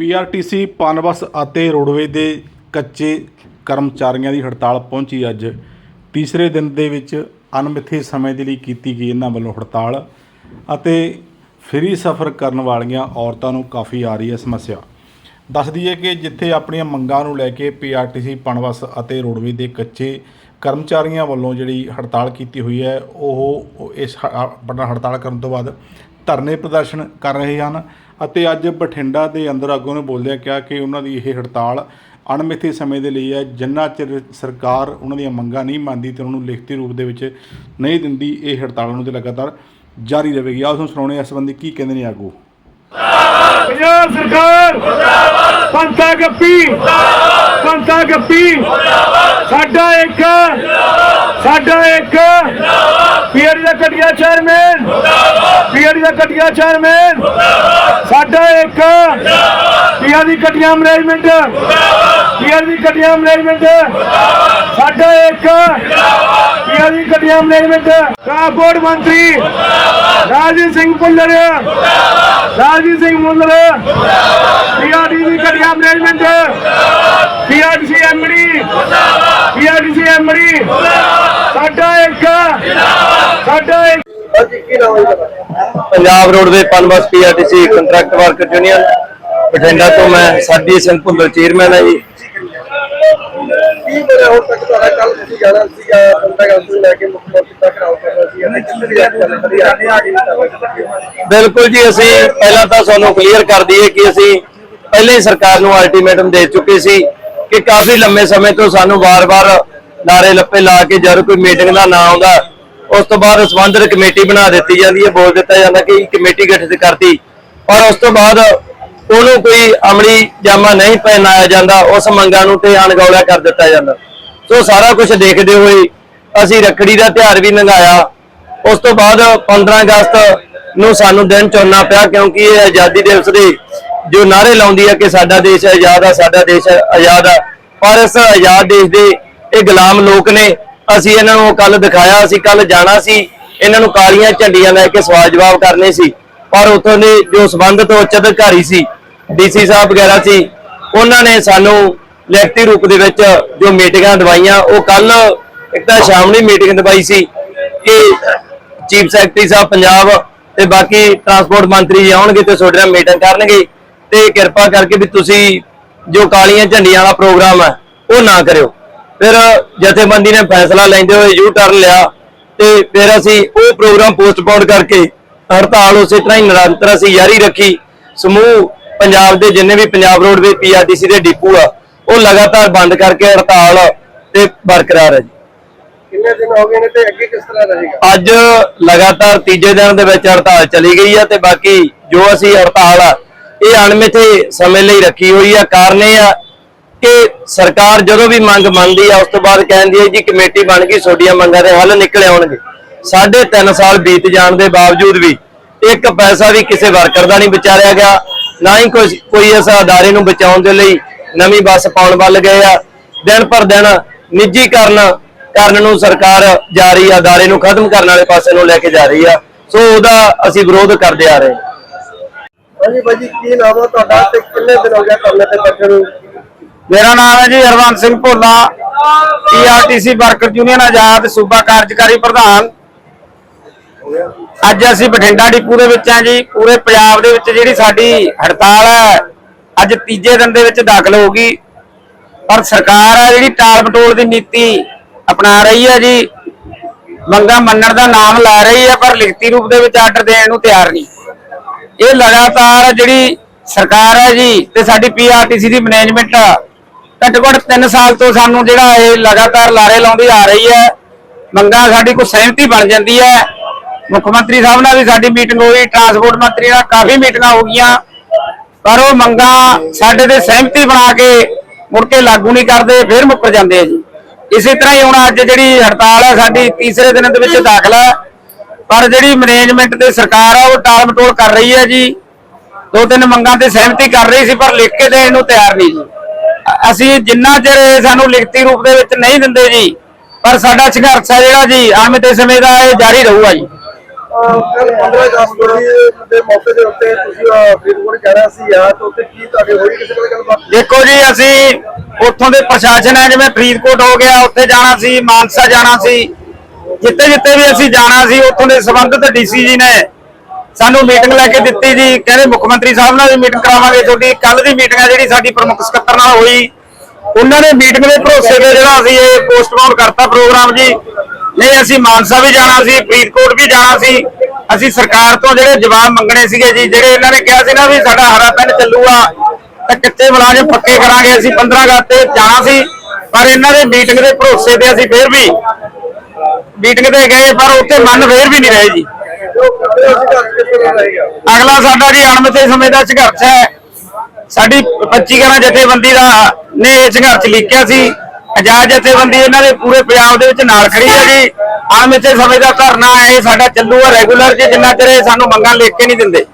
PRTC Punbus ਅਤੇ roadways ਦੇ ਕੱਚੇ ਕਰਮਚਾਰੀਆਂ ਦੀ ਹੜਤਾਲ ਪਹੁੰਚੀ ਅੱਜ। ਤੀਸਰੇ ਦਿਨ ਦੇ ਵਿੱਚ ਅਣਮਿੱਥੇ ਸਮੇਂ ਦੇ ਲਈ ਕੀਤੀ ਗਈ ਇਹਨਾਂ ਵੱਲੋਂ ਹੜਤਾਲ ਅਤੇ ਫ੍ਰੀ ਸਫ਼ਰ ਕਰਨ ਵਾਲੀਆਂ ਔਰਤਾਂ ਨੂੰ ਕਾਫੀ ਆ ਰਹੀ ਹੈ ਸਮੱਸਿਆ। ਦੱਸ ਦਈਏ ਕਿ ਜਿੱਥੇ ਆਪਣੀਆਂ ਮੰਗਾਂ ਨੂੰ ਲੈ ਕੇ ਪੀਆਰਟੀਸੀ ਪਨਬਸ ਅਤੇ ਰੋਡਵੇਜ਼ ਦੇ ਕੱਚੇ ਕਰਮਚਾਰੀਆਂ ਵੱਲੋਂ ਜਿਹੜੀ ਹੜਤਾਲ ਕੀਤੀ ਹੋਈ ਹੈ, ਉਹ ਇਸ ਆਪਣਾ ਹੜਤਾਲ ਕਰਨ ਤੋਂ ਬਾਅਦ ਧਰਨੇ ਪ੍ਰਦਰਸ਼ਨ ਕਰ ਰਹੇ ਹਨ ਅਤੇ ਅੱਜ ਬਠਿੰਡਾ ਦੇ ਅੰਦਰ ਆਗੂ ਨੇ ਬੋਲਦਿਆਂ ਕਿਹਾ ਕਿ ਉਹਨਾਂ ਦੀ ਇਹ ਹੜਤਾਲ ਅਣਮਿੱਥੇ ਸਮੇਂ ਦੇ ਲਈ ਹੈ। ਜਿੰਨਾ ਚਿਰ ਸਰਕਾਰ ਉਹਨਾਂ ਦੀਆਂ ਮੰਗਾਂ ਨਹੀਂ ਮੰਨਦੀ ਤੇ ਉਹਨਾਂ ਨੂੰ ਲਿਖਤੀ ਰੂਪ ਦੇ ਵਿੱਚ ਨਹੀਂ ਦਿੰਦੀ, ਇਹ ਹੜਤਾਲ ਉਹਨਾਂ ਤੇ ਲਗਾਤਾਰ ਜਾਰੀ ਰਹੇਗੀ। ਆਓ ਤੁਹਾਨੂੰ ਸੁਣਾਉਣੇ ਇਸ ਸੰਬੰਧੀ ਕੀ ਕਹਿੰਦੇ ਨੇ ਆਗੂ। ਪੰਜਾਬ ਸਰਕਾਰ ਮੁਰਦਾਬਾਦ ਪੰਥਾ ਗੱਪੀ ਪੰਥਾ ਗੱਪੀ, ਸਾਡਾ ਇੱਕ ਸਾਡਾ ਇੱਕ ਪੀਆਰਡੀ ਦਾ ਕਟਿਆ ਚੇਅਰਮੈਨ ਪੀਆਰਡੀ ਦਾ ਕਟਿਆ ਚੇਅਰਮੈਨ ਸਾਡਾ ਇੱਕ ਪੀਆਰਡੀ ਕਟਿਆ ਮੈਨੇਜਮੈਂਟ ਪੀਆਰਡੀ ਕਟਿਆ ਮੈਨੇਜਮੈਂਟ ਸਾਡਾ ਇੱਕ ਪੀਆਰਡੀ ਕਟਿਆ ਮੈਨੇਜਮੈਂਟ ਟਰਾਂਸਪੋਰਟ ਮੰਤਰੀ ਰਾਜੀਵ ਸਿੰਘ ਭੁੱਲਰ ਰਾਜੀਵ ਸਿੰਘ ਮੁੱਲਰ ਪੀਆਰਡੀ ਦੀ ਕਟਿਆ management PRDC MD PRDC MD ਸਾਡਾ ਇੱਕ ਸਾਡਾ ਇੱਕ Punjab roadway PUNBUS PRTC contract worker union Bathinda ਤੋਂ ਮੈਂ ਸਾਡੀ ਸਿੰਘ ਭੁੱਲਰ ਚੇਅਰਮੈਨ ਹੈ ਜੀ। ਕੀ ਬੜਾ ਹੁਣ ਤੱਕ ਤੁਹਾਡਾ? ਕੱਲ ਤੁਸੀਂ ਜਾਣਾ ਸੀਗਾ ਬੰਦਾ ਗੱਲ ਤੋਂ ਲੈ ਕੇ ਮੁੱਖ ਮੰਤਰੀ ਤੱਕ ਰਾਉ ਕਰਨਾ ਸੀ। ਅਤੇ ਕਿੰਨੇ ਦੀ ਗੱਲ ਕਰੀ ਆ ਬਿਲਕੁਲ ਜੀ ਅਸੀਂ ਪਹਿਲਾਂ ਤਾਂ ਤੁਹਾਨੂੰ ਕਲੀਅਰ ਕਰ ਦਈਏ ਕਿ ਅਸੀਂ ਪਹਿਲੇ ਹੀ ਸਰਕਾਰ ਨੂੰ ਅਲਟੀਮੇਟਮ ਦੇ ਚੁੱਕੇ ਸੀ ਕਿ ਕਾਫੀ ਲੰਮੇ ਸਮੇਂ ਤੋਂ ਸਾਨੂੰ ਵਾਰ-ਵਾਰ ਨਾਰੇ ਲੱਪੇ ਲਾ ਕੇ ਜਦ ਕੋਈ ਮੀਟਿੰਗ ਦਾ ਨਾਂ ਆਉਂਦਾ ਉਸ ਤੋਂ ਬਾਅਦ ਸੰਬੰਧਿਤ ਕਮੇਟੀ ਬਣਾ ਦਿੱਤੀ ਜਾਂਦੀ ਹੈ, ਬੋਲ ਦਿੱਤਾ ਜਾਂਦਾ ਕਿ ਕਮੇਟੀ ਗਠਿਤ ਕਰਤੀ। ਪਰ ਉਸ ਤੋਂ ਬਾਅਦ ਉਹਨੂੰ ਕੋਈ ਅਮਲੀ ਜਾਮਾ ਨਹੀਂ ਪਹਿਨਾਇਆ ਜਾਂਦਾ, ਉਸ ਮੰਗਾਂ ਨੂੰ ਤੇ ਅਣਗੌਲਿਆ ਕਰ ਦਿੱਤਾ ਜਾਂਦਾ। ਸੋ ਸਾਰਾ ਕੁਝ ਦੇਖਦੇ ਹੋਏ ਅਸੀਂ ਰੱਖੜੀ ਦਾ ਤਿਉਹਾਰ ਵੀ ਲੰਘਾਇਆ ਉਸ ਤੋਂ ਬਾਅਦ 15 ਅਗਸਤ ਨੂੰ ਸਾਨੂੰ ਦਿਨ ਚੁਣਨਾ ਪਿਆ, ਕਿਉਂਕਿ ਇਹ ਆਜ਼ਾਦੀ ਦਿਵਸ ਦੇ ਜੋ ਨਾਰੇ ਲਾਉਂਦੀ ਹੈ ਕਿ ਸਾਡਾ ਦੇਸ਼ ਆਜ਼ਾਦ ਆ, ਸਾਡਾ ਦੇਸ਼ ਆਜ਼ਾਦ ਆ। ਪਰ ਇਸ ਆਜ਼ਾਦ ਦੇਸ਼ ਦੇ ਇਹ ਗੁਲਾਮ ਲੋਕ ਨੇ ਅਸੀਂ ਇਹਨਾਂ ਨੂੰ ਕੱਲ ਦਿਖਾਇਆ, ਅਸੀਂ ਕੱਲ ਜਾਣਾ ਸੀ। ਇਹਨਾਂ ਨੂੰ ਕਾਲੀਆਂ ਝੰਡੀਆਂ ਲੈ ਕੇ ਸਵਾਲ ਜਵਾਬ ਕਰਨੇ ਸੀ। ਪਰ ਉੱਥੋਂ ਦੇ ਜੋ ਸੰਬੰਧਿਤ ਉੱਚ ਅਧਿਕਾਰੀ ਸੀ ਡੀਸੀ ਸਾਹਿਬ ਵਗੈਰਾ ਸੀ, ਉਹਨਾਂ ਨੇ ਸਾਨੂੰ ਲਿਖਤੀ ਰੂਪ ਦੇ ਵਿੱਚ ਜੋ ਮੀਟਿੰਗਾਂ ਦਵਾਈਆਂ, ਉਹ ਕੱਲ ਇੱਕ ਤਾਂ ਸ਼ਾਮਣੀ ਮੀਟਿੰਗ ਦਵਾਈ ਸੀ ਕਿ ਚੀਫ ਸੈਕਟਰੀ ਸਾਹਿਬ ਪੰਜਾਬ ਤੇ ਬਾਕੀ ਟਰਾਂਸਪੋਰਟ ਮੰਤਰੀ ਜੀ ਆਉਣਗੇ ਤੇ ਤੁਹਾਡੇ ਨਾਲ ਮੀਟਿੰਗ ਕਰਨਗੇ। ਤੇ ਕਿਰਪਾ ਕਰਕੇ ਵੀ ਤੁਸੀਂ ਜੋ ਕਾਲੀਆਂ ਝੰਡੀਆਂ ਵਾਲਾ ਪ੍ਰੋਗਰਾਮ ਹੈ, ਉਹ ਨਾ ਕਰਿਓ। ਫਿਰ ਜਥੇਬੰਦੀ ਨੇ ਫੈਸਲਾ ਲੈਂਦੇ ਹੋਏ ਯੂ ਟਰਨ ਲਿਆ ਤੇ ਫਿਰ ਅਸੀਂ ਉਹ ਪ੍ਰੋਗਰਾਮ ਪੋਸਟਪੋਨ ਕਰਕੇ ਹੜਤਾਲ ਉਸੇ ਤਰ੍ਹਾਂ ਹੀ ਨਿਰੰਤਰ ਅਸੀਂ ਜਾਰੀ ਰੱਖੀ। ਸਮੂਹ ਪੰਜਾਬ ਦੇ ਜਿੰਨੇ ਵੀ ਪੰਜਾਬ ਰੋਡਵੇ ਪੀਆਰਟੀਸੀ ਦੇ ਡਿਪੂ ਆ ਉਹ ਲਗਾਤਾਰ ਬੰਦ ਕਰਕੇ ਹੜਤਾਲ ਤੇ ਬਰਕਰਾਰ ਹੈ ਜੀ। ਕਿੰਨੇ ਦਿਨ ਹੋ ਗਏ ਨੇ ਤੇ ਅੱਗੇ ਕਿਸ ਤਰ੍ਹਾਂ ਰਹੇਗਾ? ਅੱਜ ਲਗਾਤਾਰ ਤੀਜੇ ਦਿਨ ਦੇ ਵਿੱਚ ਹੜਤਾਲ ਚਲੀ ਗਈ ਹੈ ਤੇ ਬਾਕੀ ਜੋ ਅਸੀਂ ਹੜਤਾਲ ਆ ਇਹ ਅਣਮਿੱਥੇ ਸਮੇਂ ਲਈ ਰੱਖੀ ਹੋਈ ਆ। ਕਾਰਨ ਇਹ ਆ ਕਿ ਸਰਕਾਰ ਜਦੋਂ ਵੀ ਮੰਗ ਮੰਨਦੀ ਆ, ਉਸ ਤੋਂ ਬਾਅਦ ਕਹਿੰਦੀ ਹੈ ਜੀ, ਕਮੇਟੀ ਬਣ ਗਈ, ਤੁਹਾਡੀਆਂ ਮੰਗਾਂ ਦੇ ਹੱਲ ਨਿਕਲ ਆਉਣਗੇ। ਸਾਢੇ ਤਿੰਨ ਸਾਲ ਬੀਤ ਜਾਣ ਦੇ ਬਾਵਜੂਦ ਵੀ ਇੱਕ ਪੈਸਾ ਵੀ ਕਿਸੇ ਵਰਕਰ ਦਾ ਨਹੀਂ ਵਿਚਾਰਿਆ ਗਿਆ, ਨਾ ਹੀ ਕੋਈ ਕੋਈ ਇਸ ਅਦਾਰੇ ਨੂੰ ਬਚਾਉਣ ਦੇ ਲਈ ਨਵੀਂ ਬੱਸ ਪਾਉਣ ਵੱਲ ਗਏ ਆ। ਦਿਨ ਪਰ ਦਿਨ ਨਿੱਜੀਕਰਨ ਕਰਨ ਨੂੰ ਸਰਕਾਰ ਜਾ ਰਹੀ ਆ, ਅਦਾਰੇ ਨੂੰ ਖਤਮ ਕਰਨ ਵਾਲੇ ਪਾਸੇ ਨੂੰ ਲੈ ਕੇ ਜਾ ਰਹੀ ਆ। ਸੋ ਉਹਦਾ ਅਸੀਂ ਵਿਰੋਧ ਕਰਦੇ ਆ ਰਹੇ ਹਾਂ। ਹਾਂਜੀ ਬਾਈ ਕੀ ਨਾਮ ਆ ਤੁਹਾਡਾ ਤੇ ਕਿੰਨੇ ਦਿਨ ਹੋ ਗਏ ਤੁਹਾਨੂੰ ਤੇ ਬੈਠੇ ਨੂੰ? ਮੇਰਾ ਨਾਮ ਹੈ ਜੀ Harwant Singh Bhola PRTC worker union ਆਜ਼ਾਦ ਸੂਬਾ ਕਾਰਜਕਾਰੀ ਪ੍ਰਧਾਨ। ਅੱਜ ਅਸੀਂ ਬਠਿੰਡਾ ਡਿਪੂ ਦੇ ਵਿੱਚ ਹਾਂ ਜੀ, ਪੂਰੇ ਪੰਜਾਬ ਦੇ ਵਿੱਚ ਜਿਹੜੀ ਸਾਡੀ ਹੜਤਾਲ ਹੈ, ਅੱਜ ਤੀਜੇ ਦਿਨ ਦੇ ਵਿੱਚ ਦਾਖਲ ਹੋ ਗਈ। ਪਰ ਸਰਕਾਰ ਹੈ ਜਿਹੜੀ ਟਾਲ ਬਟੋਲ ਦੀ ਨੀਤੀ ਅਪਣਾ ਰਹੀ ਹੈ ਜੀ, ਮੰਗਾ ਮੰਨਣ ਦਾ ਨਾਮ ਲੈ ਰਹੀ ਹੈ, ਪਰ ਲਿਖਤੀ ਰੂਪ ਦੇ ਵਿੱਚ ਆਰਡਰ ਦੇਣ ਨੂੰ ਤਿਆਰ ਨਹੀਂ। ਇਹ ਲਗਾਤਾਰ ਜਿਹੜੀ ਸਰਕਾਰ ਹੈ ਜੀ, ਤੇ ਸਾਡੀ ਪੀਆਰਟੀਸੀ ਦੀ ਮੈਨੇਜਮੈਂਟ ਘੱਟੋ ਘੱਟ 3 ਸਾਲ ਤੋਂ ਸਾਨੂੰ ਜਿਹੜਾ ਇਹ ਲਗਾਤਾਰ ਲਾਰੇ ਲਾਉਂਦੀ ਆ ਰਹੀ ਹੈ। ਮੰਗਾਂ ਸਾਡੀ ਕੋਈ ਸਹਿਮਤੀ ਬਣ ਜਾਂਦੀ ਹੈ। ਮੁੱਖ ਮੰਤਰੀ ਸਾਹਿਬ ਨਾਲ ਵੀ ਸਾਡੀ ਮੀਟਿੰਗ ਹੋਈ ਟਰਾਂਸਪੋਰਟ ਮੰਤਰੀ ਨਾਲ ਕਾਫੀ ਮੀਟਿੰਗਾਂ ਹੋ ਗਈਆਂ। ਪਰ ਉਹ ਮੰਗਾਂ ਸਾਡੇ ਤੇ ਸਹਿਮਤੀ ਬਣਾ ਕੇ ਮੁੜ ਕੇ ਲਾਗੂ ਨਹੀਂ ਕਰਦੇ, ਫਿਰ ਮੁੱਕਰ ਜਾਂਦੇ ਆ ਜੀ। ਇਸੇ ਤਰ੍ਹਾਂ ਹੀ ਹੁਣ ਅੱਜ ਜਿਹੜੀ ਹੜਤਾਲ ਹੈ ਸਾਡੀ ਤੀਸਰੇ ਦਿਨ ਦੇ ਵਿੱਚ ਦਾਖਲ ਹੈ। ਪਰ ਜਿਹੜੀ ਮੈਨੇਜਮੈਂਟ ਤੇ ਸਰਕਾਰ ਆ, ਉਹ ਟਾਲ ਮਟੋਲ ਕਰ ਰਹੀ ਹੈ ਜੀ। ਦੋ ਤਿੰਨ ਮੰਗਾਂ ਤੇ ਸਹਿਮਤੀ ਕਰ ਰਹੀ ਸੀ, ਪਰ ਲਿਖ ਕੇ ਦੇਣ ਨੂੰ ਤਿਆਰ ਨਹੀਂ ਜੀ। ਅਸੀਂ ਜਿੰਨਾ ਚਿਰ ਸਾਨੂੰ ਲਿਖਤੀ ਰੂਪ ਦੇ ਵਿੱਚ ਨਹੀਂ ਦਿੰਦੇ ਜੀ ਪਰ ਸਾਡਾ ਸੰਘਰਸ਼ ਹੈ ਜਿਹੜਾ ਜੀ ਅਣਮਿੱਥੇ ਸਮੇਂ ਦਾ ਇਹ ਜਾਰੀ ਰਹੂਗਾ ਜੀ। ਕੱਲ 15 ਅਗਸਤ ਦੇ ਮੌਕੇ ਦੇ ਉੱਤੇ ਤੁਸੀਂ ਅਹ, ਫਰੀਦਕੋਟ ਕਹਿਣਾ ਸੀ ਆ ਤੇ ਉੱਥੇ ਕੀ ਤੁਹਾਡੇ ਹੋਈ ਕਿਸੇ ਨਾਲ ਗੱਲਬਾਤ ਦੇਖੋ ਜੀ ਅਸੀਂ ਉੱਥੋਂ ਦੇ ਪ੍ਰਸ਼ਾਸਨ ਹੈ ਜਿਵੇਂ ਫਰੀਦਕੋਟ ਹੋ ਗਿਆ ਉੱਥੇ ਜਾਣਾ ਸੀ ਮਾਨਸਾ ਜਾਣਾ ਸੀ ਜਿੱਥੇ ਜਿੱਥੇ ਵੀ ਅਸੀਂ ਜਾਣਾ ਸੀ ਉੱਥੋਂ ਦੇ ਸੰਬੰਧਿਤ ਡੀਸੀ ਜੀ ਨੇ ਸਾਨੂੰ ਮੀਟਿੰਗ ਲੈ ਕੇ ਦਿੱਤੀ ਜੀ। ਕਹਿੰਦੇ ਮੁੱਖ ਮੰਤਰੀ ਸਾਹਿਬ ਨਾਲ ਵੀ ਮੀਟਿੰਗ ਕਰਾਵਾਂਗੇ। ਤੁਹਾਡੀ ਕੱਲ ਦੀ ਮੀਟਿੰਗ ਹੈ ਜਿਹੜੀ ਸਾਡੀ ਪ੍ਰਮੁੱਖ ਸਕੱਤਰ ਨਾਲ ਹੋਈ। ਉਹਨਾਂ ਨੇ ਮੀਟਿੰਗ ਦੇ ਭਰੋਸੇ ਤੇ ਜਿਹੜਾ ਅਸੀਂ ਇਹ ਪੋਸਟਪੋਨ ਕਰਤਾ ਪ੍ਰੋਗਰਾਮ ਜੀ। ਨਹੀਂ, ਅਸੀਂ ਮਾਨਸਾ ਵੀ ਜਾਣਾ ਸੀ, ਫਰੀਦਕੋਟ ਵੀ ਜਾਣਾ ਸੀ। ਅਸੀਂ ਸਰਕਾਰ ਤੋਂ ਜਿਹੜੇ ਜਵਾਬ ਮੰਗਣੇ ਸੀਗੇ ਜੀ, ਜਿਹੜੇ ਇਹਨਾਂ ਨੇ ਕਿਹਾ ਸੀ ਨਾ ਵੀ ਸਾਡਾ ਹਰਾ ਪੈਨ ਚੱਲੂਗਾ, ਤਾਂ ਕੱਚੇ ਮੁਲਾਜ਼ਮ ਪੱਕੇ ਕਰਾਂਗੇ, ਅਸੀਂ 15 ਅਗਸਤ ਤੇ ਜਾਣਾ ਸੀ। ਪਰ ਇਹਨਾਂ ਦੇ ਮੀਟਿੰਗ ਦੇ ਭਰੋਸੇ ਤੇ ਅਸੀਂ ਫੇਰ ਵੀ ਮੀਟਿੰਗ ਤੇ ਗਏ, ਪਰ ਉੱਥੇ ਮਨ ਫੇਰ ਵੀ ਨਹੀਂ ਰਹੇ ਜੀ। ਅਗਲਾ ਸਾਡਾ ਜੀ ਅਣਮਿੱਥੇ ਸਮੇਂ ਦਾ ਸੰਘਰਸ਼ ਹੈ। ਸਾਡੀ 25 ਗਰਾਂ ਜਥੇਬੰਦੀ ਦਾ ਨੇ ਇਹ ਸੰਘਰਸ਼ ਲਿਖਿਆ ਸੀ। ਆਜ਼ਾਦ ਜਥੇਬੰਦੀ ਇਹਨਾਂ ਦੇ ਪੂਰੇ ਪੰਜਾਬ ਦੇ ਵਿੱਚ ਨਾਲ ਖੜੀ ਹੈ ਜੀ। ਅਣਮਿੱਥੇ ਸਮੇਂ ਦਾ ਧਰਨਾ ਹੈ, ਇਹ ਸਾਡਾ ਚੱਲੂਗਾ ਰੈਗੂਲਰ ਜੀ, ਜਿੰਨਾ ਚਿਰ ਸਾਨੂੰ ਮੰਗਾਂ ਲਿਖ ਕੇ ਨਹੀਂ ਦਿੰਦੇ।